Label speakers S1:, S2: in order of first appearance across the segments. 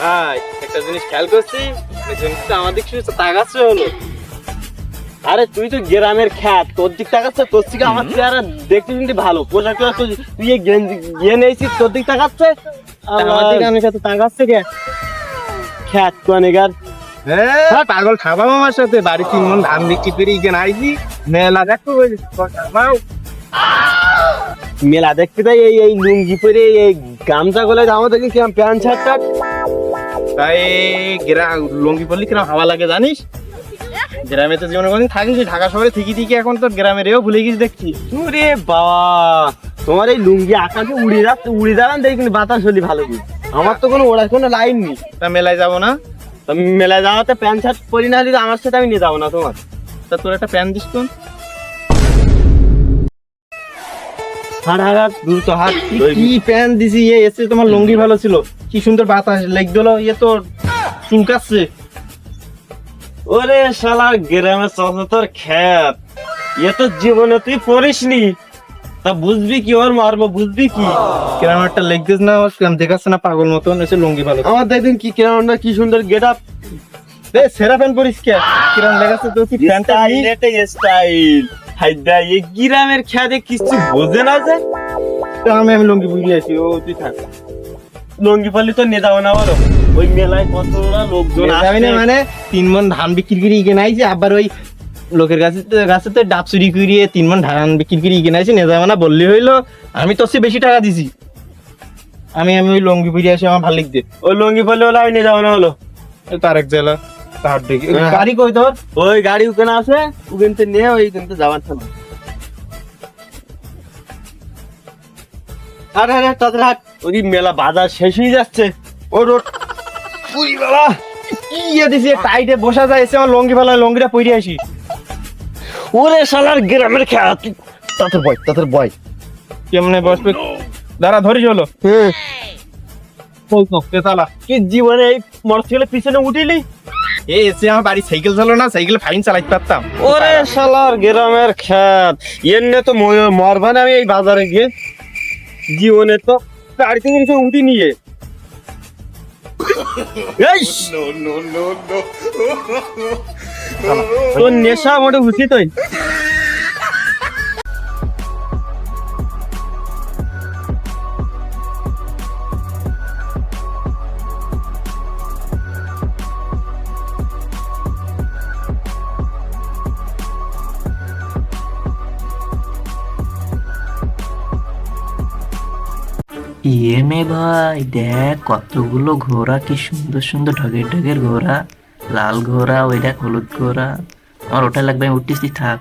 S1: ভাই একটা জিনিস খেয়াল করছি তাকাচ্ছে হলো। আরে তুই তো গ্রামের খ্যাত তোর দিক তাকাচ্ছে তোর থেকে আমার চেহারা দেখতে কিন্তু ভালো। পোশাক তুই গিয়ে নিয়েছিস তোর দিক তাকাচ্ছে আমার দিকে আমি সাথে তাকাচ্ছে কে খ্যাত
S2: পাগল খাবাও আমার সাথে বাড়ি তিন মন ধান বিক্রি করে এখানে আইছি। মেলা দেখো
S1: মেলা দেখতে তাই এই এই লুঙ্গি পরে এই গামছা গলে আমাদের কি প্যান্ট শার্টটা
S2: তাই গ্রা লঙ্গি পড়লি কিরম হাওয়া লাগে জানিস? গ্রামে তো জীবনে কোনদিন থাকিস ঢাকা শহরে থেকে থেকে এখন তো গ্রামের এও ভুলে গেছিস দেখছি।
S1: ওরে বাবা তোমার এই লুঙ্গি আকাশে উড়ে যাচ্ছে উড়ে দাঁড়ান দেখি কিন্তু বাতাস হলি ভালো কি। আমার তো কোনো ওড়ার কোনো লাইন নেই।
S2: তা মেলায় যাব না?
S1: তা মেলায় যাওয়াতে প্যান্ট শার্ট পরি না হলে আমার সাথে আমি নিয়ে যাব না তোমার।
S2: তা তোর একটা প্যান দিস তো।
S1: হাট হাট হাট
S2: কি প্যান দিছি? এসে তোমার লুঙ্গি ভালো ছিল। কি সুন্দর বাতাস লেগ দিল ইয়ে তো চুলকাচ্ছে।
S1: ওরে শালা গ্রামের চাষা তোর খ্যাত। এ তো জীবনে তুই পড়িসনি। তা বুঝবি কি ওর মারবো বুঝবি কি?
S2: কিরম একটা লেগ দিস না কিরম দেখাচ্ছে না পাগল মতন এসে লুঙ্গি ভালো
S1: আমার দেখবেন কি কিরম না কি সুন্দর গেট আপ
S2: এ সেরা প্যান পরিস কে? কিরম দেখাচ্ছে তোর কি
S1: স্টাইল স্টাইল হাইদা এই গ্রামের খ্যাতে কিছু বোঝে না যে?
S2: আমি আমি লুঙ্গি বুঝিয়ে আছি ও তুই থাক।
S1: লঙ্গি পালি তো নিয়ে যাব না বলো ওই মেলায় কতটা লোকজন
S2: যাবি না মানে তিন মন ধান বিক্রি করে ইগে নাইছে আবার ওই লোকের কাছে তো কাছে তো ডাব চুরি করিয়ে তিন মন ধান বিক্রি করে ইগে নাইছে নিয়ে যাবে না বললি হইল আমি তোর চেয়ে বেশি টাকা দিছি। আমি আমি ওই লঙ্গি বুঝিয়ে আসি আমার ভালো লিখতে
S1: ওই লঙ্গি পালি হলো। আমি নিয়ে যাব না হলো
S2: তার এক জেলা তার দিকে। গাড়ি কই তোর?
S1: ওই গাড়ি ওখানে আছে ওখান থেকে নিয়ে ওইখান কিন্তু যাবার থানা হাট হাট তাদের হাট। ওই মেলা বাজার শেষ হয়ে যাচ্ছে।
S2: ও রোড। উই বাবা কি ইয়ে দিছি? টাইটে বসা যায় এসে আমার লঙ্গি ভালো লঙ্গিটা পইরে আসি।
S1: ওরে শালার গ্রামের খেত তাদের বয় তাদের বয়।
S2: কেমনে বসবে? দাঁড়া ধরিস হলো
S1: হ্যাঁ।
S2: বলতো তেতালা
S1: কি জীবনে এই মোটরসাইকেলের পিছনে উঠিলি?
S2: এ এসে আমার বাড়ি সাইকেল চালো না সাইকেল ফাইন চালাইতে পারতাম।
S1: ওরে শালার গ্রামের তো মরবান আমি এই বাজারে গিয়ে। জীবনে তো গাড়ি থেকে কিছু উঠি নিয়ে। তোর নেশা মোটে উঠি তুই
S3: ইয়ে মে ভাই, দেখ কতগুলো ঘোড়া, কি সুন্দর সুন্দর ঢগের ঢগের ঘোড়া। লাল ঘোড়া, ওই দেখ হলুদ ঘোড়া। আমার ওটা লাগবে, আমি উঠতেছি, থাক।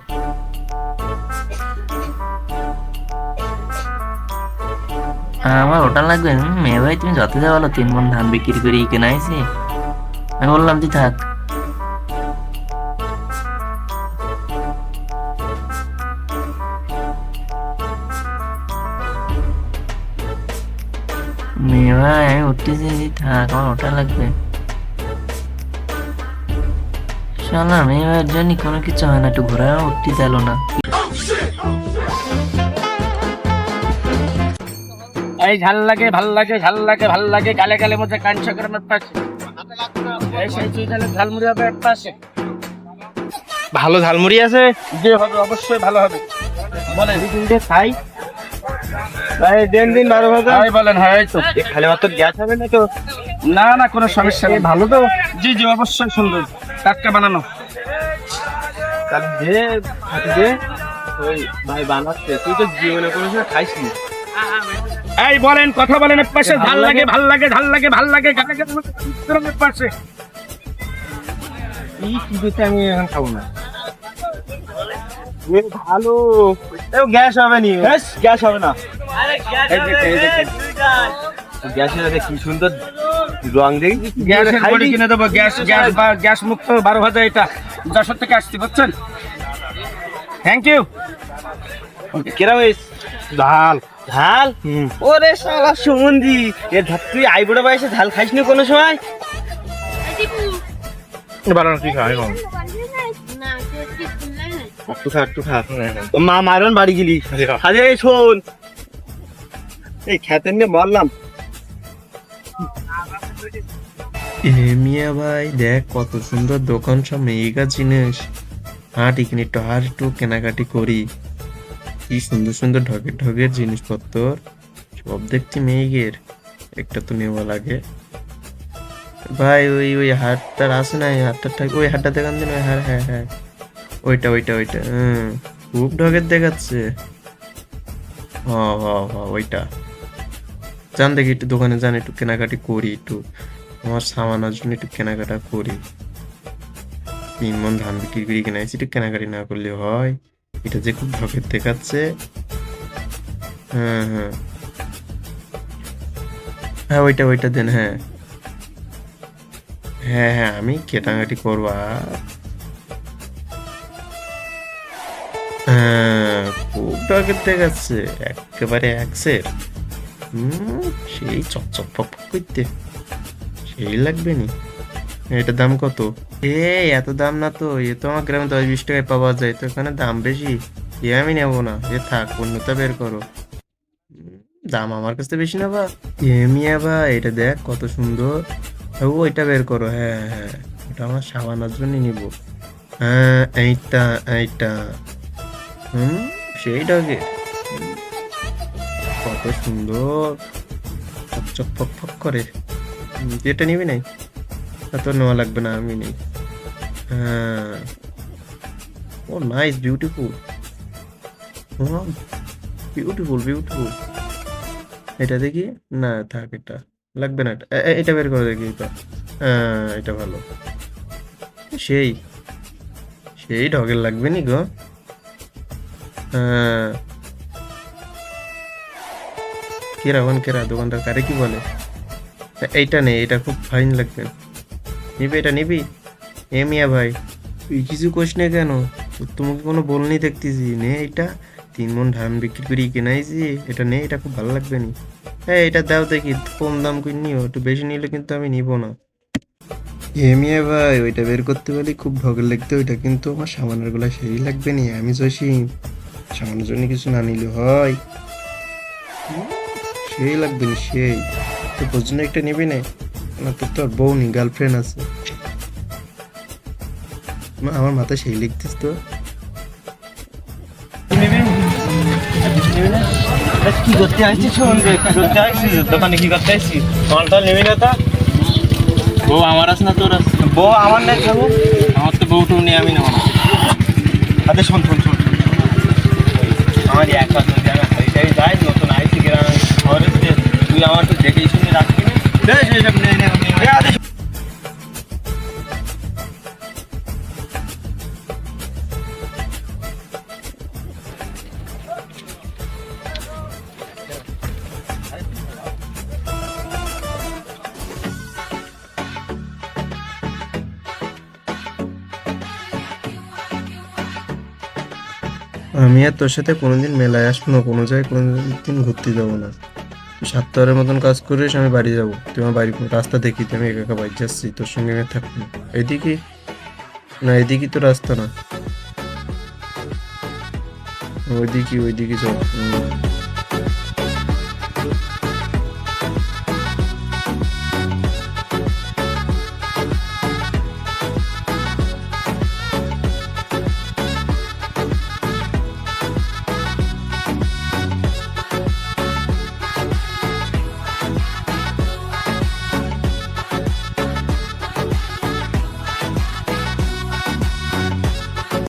S3: আমার ওটা লাগবে মেয়ে ভাই, তুমি যত যা বলো তিন মন ধান বিক্রি করে ইকে নাইছি আমি বললাম তুই থাক। ভাই আমি উঠতেছি থাক আমার ওটা লাগবে। শালা মেয়ে ভাইয়ের জন্য কোনো কিছু হয় না একটু ঘোরা উঠতে চাইলো না।
S4: এই ঝাল লাগে ভালো লাগে ঝাল লাগে ভালো লাগে গালে গালে মধ্যে কাঞ্চা গ্রামের পাশে। ঝালমুড়ি হবে এক পাশে।
S2: ভালো ঝালমুড়ি আছে?
S4: যে হবে অবশ্যই ভালো হবে।
S1: তিনটে খাই। ভাই দিন দিন বারো ভাজা
S4: হাই বলেন তো।
S1: খালি মাত্র গ্যাস হবে না তো?
S4: না না কোনো সমস্যা নেই ভালো তো। জি জি অবশ্যই সুন্দর টাটকা বানানো।
S1: ওই ভাই বানাচ্ছে। তুই তো জীবনে কোনো সময় খাইসনি।
S4: এই বলেন কথা বলেন এক পাশে। ঝাল লাগে? ভালো লাগে ঝাল লাগে ভালো লাগে গালে গালে মধ্যে গ্রামের পাশে।
S2: আমি এখন খাব না।
S1: ভালো। গ্যাস হবে নি। গ্যাস গ্যাস হবে না। গ্যাসের কি সুন্দর রং দেখি
S4: গ্যাসের কিনে দেবো গ্যাস গ্যাস বা গ্যাস মুক্ত বারো হাজার এটা। যশোর থেকে আসছি বুঝছেন? থ্যাংক ইউ
S1: কিরম
S2: ঝাল
S1: ঝাল ওরে শালা সুমন্দি। এ তুই আইবুড়া বয়সে ঝাল খাইসনি কোনো সময়?
S2: বানানো কি খাই খাব
S1: একটু খা একটু খা। ও মা মারন বাড়ি গেলি। আরে শোন এই খেতেন নিয়ে
S5: এ মিয়া ভাই, দেখ কত সুন্দর দোকান সব মেয়েগা জিনিস। হাট, এখানে একটু হাট একটু কেনাকাটি করি। কি সুন্দর সুন্দর ঢগের ঢগের জিনিসপত্র, সব দেখছি মেয়েগের একটা তো নেওয়া লাগে। ভাই, ওই ওই হাটটার আছে না হাটটার ওই হাটটা দেখান দিন হ্যাঁ হ্যাঁ হ্যাঁ। ওইটা ওইটা ওইটা, হুম। খুব ঢগের দেখাচ্ছে। হ হ হ, ওইটা। যান দেখি একটু দোকানে যান, একটু কেনাকাটি করি, একটু আমার সামানের জন্য একটু কেনাকাটা করি। তিন মন ধান বিক্রি করি কিনাইছি একটু কেনাকাটি না করলে হয়। এটা যে খুব ঢকের দেখাচ্ছে। হ্যাঁ হ্যাঁ। হ্যাঁ ওইটা ওইটা দেন হ্যাঁ। হ্যাঁ হ্যাঁ আমি কেনাকাটি করব হ্যাঁ খুব ঢকের দেখাচ্ছে, একেবারে একসের হুম সেই চপচপ পপ করতে। সেই লাগবে নি। এটার দাম কত? এ এত দাম না তো। এ তো আমার গ্রামে দশ বিশ টাকায় পাওয়া যায়। তো এখানে দাম বেশি। এ আমি নেব না। এ থাক, অন্যটা বের করো। দাম আমার কাছে বেশি না বা। এ মিয়া বা এটা দেখ কত সুন্দর। ও এটা বের করো। হ্যাঁ হ্যাঁ। এটা আমার সাবানার জন্যই নিব। হ্যাঁ এইটা এইটা। হুম সেইটাকে সুন্দর। চকচক ফক ফক করে। এটা নিবি নাই? তোর নেওয়া লাগবে না, আমি নেই। হ্যাঁ। ও নাইস বিউটিফুল বিউটিফুল বিউটিফুল এটা দেখি? না, থাক, এটা লাগবে না, এটা। এটা বের করে দেখি, এটা। হ্যাঁ এটা ভালো। সেই। সেই ঢগের লাগবে নি গো। হ্যাঁ। কেরা ওখান কেরা, দোকানদার কারে কি বলে? এইটা নেই এটা খুব ফাইন লাগবে। নিবি এটা, নিবি? এ মিয়া ভাই, তুই কিছু কোস না কেন? তোমাকে কোনো বলনি দেখতেছি। নে এটা তিন মন ধান বিক্রি করি কেনাইছি। এটা নে, এটা খুব ভালো লাগবে নি। হ্যাঁ এটা দাও দেখি, কম দাম করে নিও, একটু বেশি নিলে কিন্তু আমি নিব না। এ মিয়া ভাই, ওইটা বের করতে পারলে খুব ভগের লাগতো ওইটা, কিন্তু আমার সামানেরগুলা সেই লাগবে নি, আমি জসিম সামানের জন্য কিছু না নিলে হয়। সেই লাগবে নি সেই। তো তোর জন্য একটা নিবি না। না তোর তো আর বউ নি গার্লফ্রেন্ড আছে। মা, আমার মাথায় সেই লিখতিস তো।
S1: কি করতে আসছিস শোন রে, কি করতে আসছিস? দোকানে কি করতে আসছিস? মালটা নিবি না তা?
S5: বউ আমার আছে না তোর আছে?
S1: বউ আমার নাই খাব
S5: আমার তো বউ টু নিয়ে আমি নেব না।
S1: আরে শোন শোন শোন শোন, শোন। আমার এক আমি যাই নতুন
S5: আমি
S1: আর
S5: তোর সাথে কোনোদিন মেলায় আসব না, কোনো জায়গায় কোনোদিন ঘুরতে যাব না। সাতটারের মতন কাজ করিস, আমি বাড়ি যাব। তুই আমার বাড়ি রাস্তা দেখি, তুই আমি একা একা বাড়ি যাচ্ছি, তোর সঙ্গে আমি থাকব এদিকে, না, এদিকে তো রাস্তা না। ওইদিকে ওইদিকে চল।